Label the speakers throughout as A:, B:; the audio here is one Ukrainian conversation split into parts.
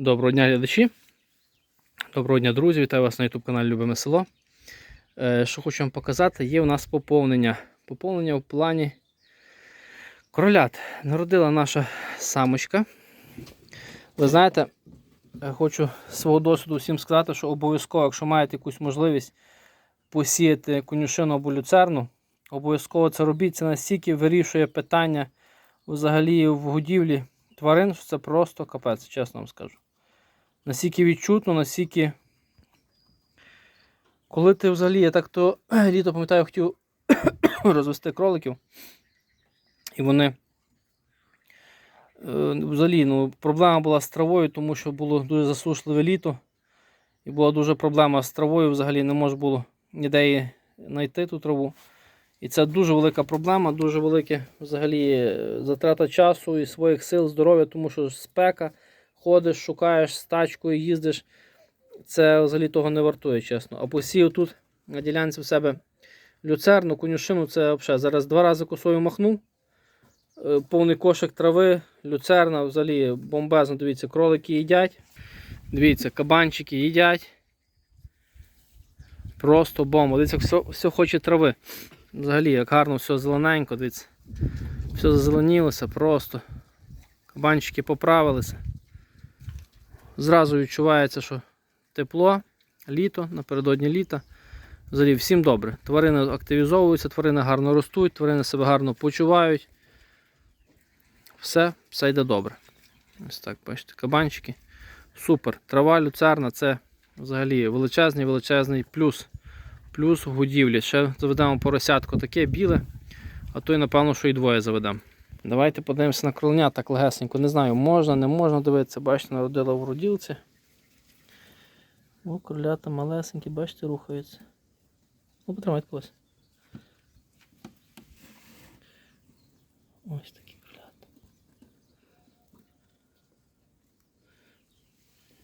A: Доброго дня, глядачі. Доброго дня, друзі. Вітаю вас на YouTube каналі Любиме Село. Е, Що хочу вам показати, є у нас поповнення. Поповнення в плані кролят. Народила наша самочка. Ви знаєте, хочу свого досвіду всім сказати, що обов'язково, якщо маєте якусь можливість посіяти конюшину або люцерну, обов'язково це робіть. Це настільки вирішує питання взагалі в годівлі тварин, що це просто капець, чесно вам скажу. Настільки відчутно, настільки. Коли ти взагалі, я так то літо пам'ятаю, хотів розвести кроликів. І вони. е, Взагалі, ну, проблема була з травою, тому що було дуже засушливе літо. І була дуже проблема з травою, взагалі не можна було ніде знайти ту траву. І це дуже велика проблема, дуже велика взагалі е, затрата часу і своїх сил, здоров'я, тому що спека, ходиш, шукаєш з тачкою, їздиш. Це взагалі того не вартує, чесно. А посів тут на ділянці в себе люцерну, конюшину, це взагалі зараз два рази косою махнув. Е, Повний кошик трави, люцерна, взагалі бомбезно, дивіться, кролики їдять. Дивіться, кабанчики їдять. Просто бомба. Дивіться, все, все хоче трави. Взагалі, як гарно все зелененько, дивіться. Все зазеленілося просто. Кабанчики поправилися. Зразу відчувається, що тепло, літо, напередодні літа. Взагалі всім добре. Тварини активізовуються, тварини гарно ростуть, тварини себе гарно почувають. Все, все йде добре. Ось так, бачите, кабанчики. Супер. Трава люцерна це взагалі величезний величезний плюс. Плюс в годівлі. Ще заведемо поросятко таке біле, а то й напевно, що і двоє заведемо. Давайте подивимося на кроленя так легесенько. Не знаю, можна, не можна дивитися, бачите, народила в роділці. О, кролята малесенькі, бачите, рухаються. Ну, потримайте колись. Ось такі кролята.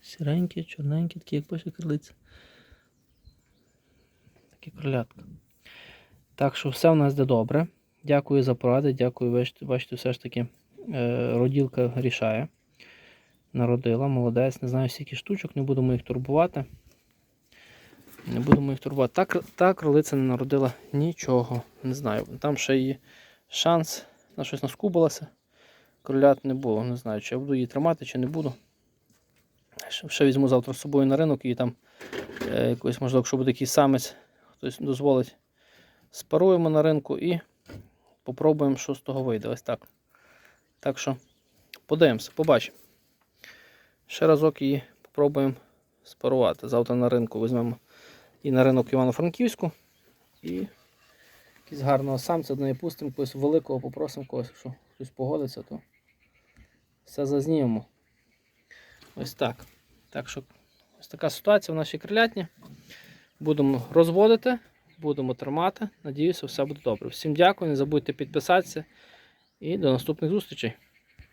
A: Сіренькі, чорненькі, такі, як бачите, крилиці. Такі кролятка. Так що все в нас йде добре. Дякую за поради, дякую, бачите, все ж таки е, роділка рішає. Народила, молодець, не знаю скільки штучок, не будемо їх турбувати. Не будемо їх турбувати. Та, та кролиця не народила нічого. Не знаю. Там ще є шанс на щось наскубилася. Кролят не було. Не знаю, чи я буду її тримати, чи не буду. Ще візьму завтра з собою на ринок і там е, якось, можливо, якщо буде якийсь самець, хтось дозволить, спаруємо на ринку і попробуємо, що з того вийде. Ось так. Так що подивимося, побачимо. Ще разок її попробуємо спарувати. Завтра на ринку візьмемо і на ринок Івано-Франківську. І якийсь гарного самця до неї пустимо, когось великого попросимо когось, якщо хтось погодиться, то все зазнімемо. Ось так. Так що ось така ситуація в нашій крилятні. Будемо розводити, будемо тримати. Надіюся, все буде добре. Всім дякую, не забудьте підписатися і до наступних зустрічей.